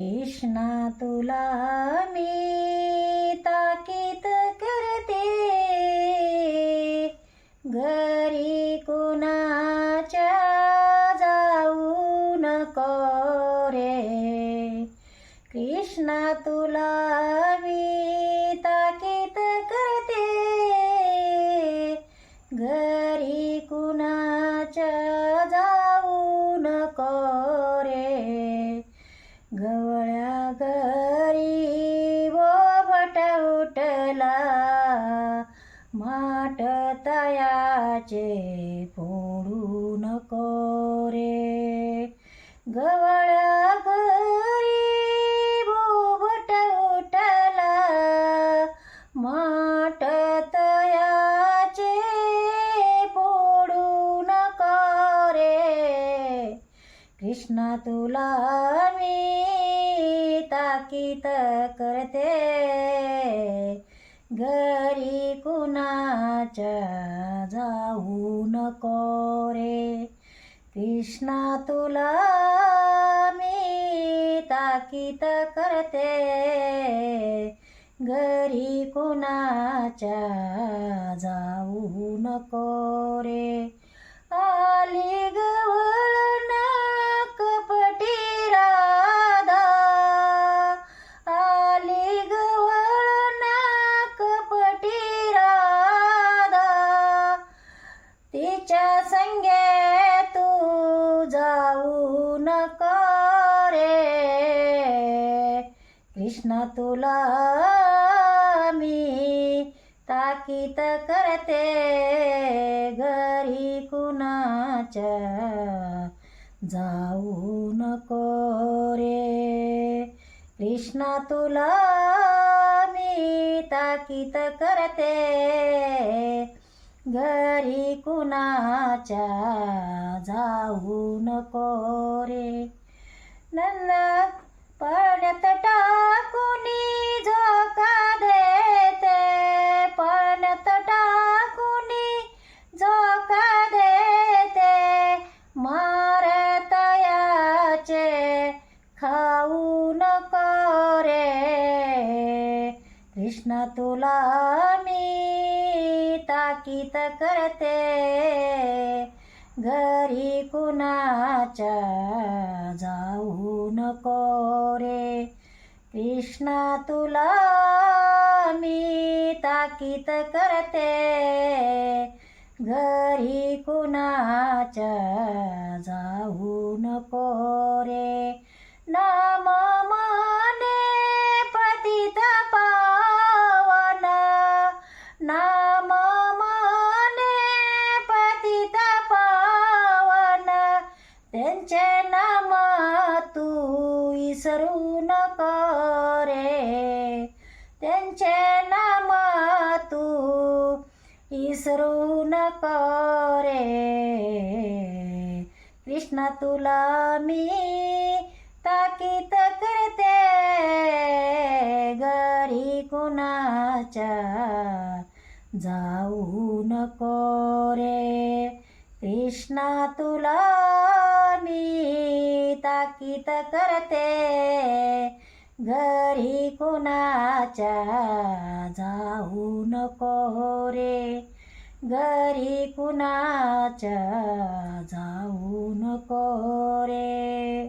कृष्णा तुला मी ताकीद करते. घरी कुणाच्या जाऊ नको रे. कृष्णा तुला मी ताकीद करते. घरी गवळ्या घरी बोबट उठला. माट तयाचे फोडू नको रे. गवळ्या घरी बोबट उठला. माट तयाचे फोडू नको रे. कृष्णा तुला ताकीत करते. घरी कुणाच्या जाऊ नको रे. कृष्णा तुला मी ताकीत करते. घरी कुणाच्या जाऊ नको रे. आली तिच्या संगे तू जाऊ नको रे. कृष्ण तुला मी ताकीत करते घरी कुणाच्या जाऊ नको रे. कृष्णा तुला मी ताकीत करते घरी कुणाच्या जाऊ नको रे. नंद पडत टाकुनी झोका देते. पडत टाकुनी झोका देते. मारतयाचे खाऊ नको रे. कृष्ण तुला ताकीत करते. घरी कुणाच्या जाऊ नको रे. कृष्णा तुला मी ताकीत करते. घरी कुणाच्या जाऊ नको रे. ना विसरू नको रे. त्यांचे नाम तू विसरू नको रे. कृष्ण तुला मी ताकीत करते. घरी कुणाच्या जाऊ नको रे. कृष्णा तुला मी ताकीत करते. घरी कुणाच्या जाऊ नको रे. घरी कुणाच्या जाऊ नको रे.